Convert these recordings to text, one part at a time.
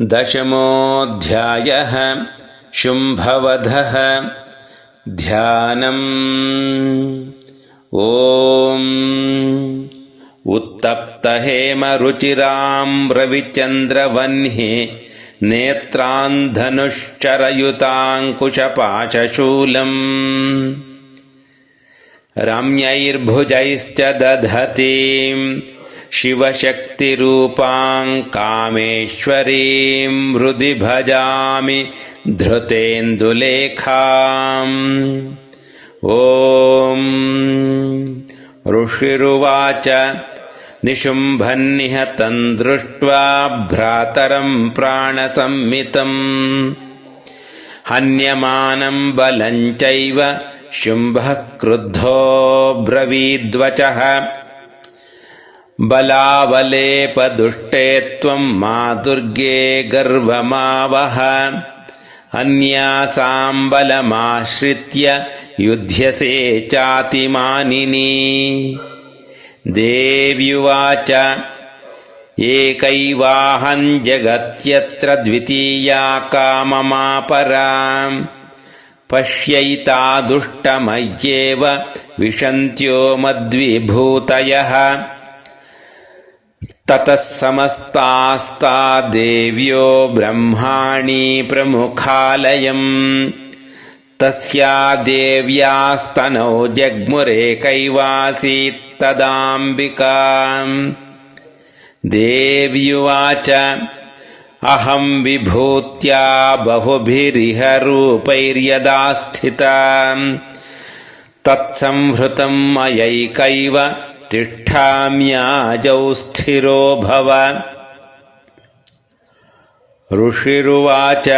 दशमोऽध्यायः शुम्भवधः ध्यानम् ॐ उत्तप्तहेमरुचिराम् रविचन्द्रवह्नि नेत्रान्धनुश्चरयुताङ्कुशपाशशूलम् रम्यैर्भुजैश्च दधतीम् शिवशक्तिरूपाम् कामेश्वरीम् हृदि भजामि धृतेन्दुलेखाम् ॐ ऋषिरुवाच निशुम्भन्निहतम् दृष्ट्वा भ्रातरम् प्राणसंमितम्। हन्यमानम् बलम् चैव शुम्भः क्रुद्धो ब्रवीद्वचः बलावलेपदुष्टे त्वम् मा दुर्गे गर्वमावह। अन्यासाम् बलमाश्रित्य युध्यसे चातिमानिनी। देव्युवाच एकैवाहम् जगत्यत्र द्वितीया काममापरा। पश्यैता दुष्टमय्येव विशन्त्यो मद्विभूतयः ततः समस्तास्ता देव्यो ब्रह्माणि प्रमुखालयम्। तस्या देव्यास्तनौ जग्मुरेकैवासीत्तदाम्बिका देव्युवाच अहम् विभूत्या बहुभिरिह रूपैर्यदा स्थिता। तत्संहृतम् मयैकैव तिष्ठाम्याजौ स्थिरो भव। ऋषिरुवाच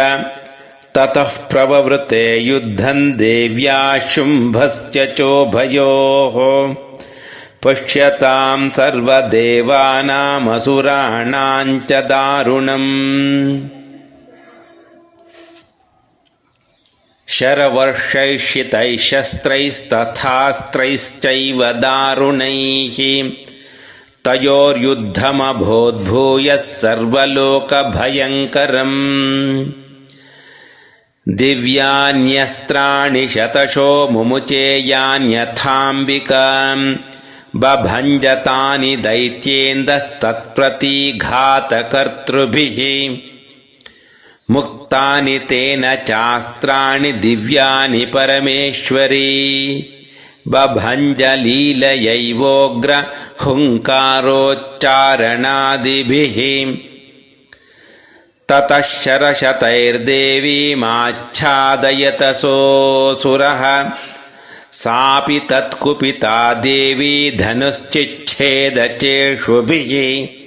ततः प्रववृते युद्धम् देव्या शुम्भश्च चोभयोः दारुणम्। शरवर्षैषितैः शस्त्रैस्तथास्त्रैश्चैव दारुणैः तयोर्युद्धमभूद्भूयः सर्वलोकभयङ्करम्। दिव्यान्यस्त्राणि शतशो मुमुचेयान्यथाम्बिकाम् बभञ्जतानि दैत्येन्दस्तत्प्रतीघातकर्तृभिः मुक्तानि तेन चास्त्राणि दिव्यानि परमेश्वरी। बभञ्जलीलयैवोग्र हुङ्कारोच्चारणादिभिः ततः शरशतैर्देवीमाच्छादयतसोऽसुरः सापि तत्कुपिता देवी धनुश्चिच्छेदचेषुभिः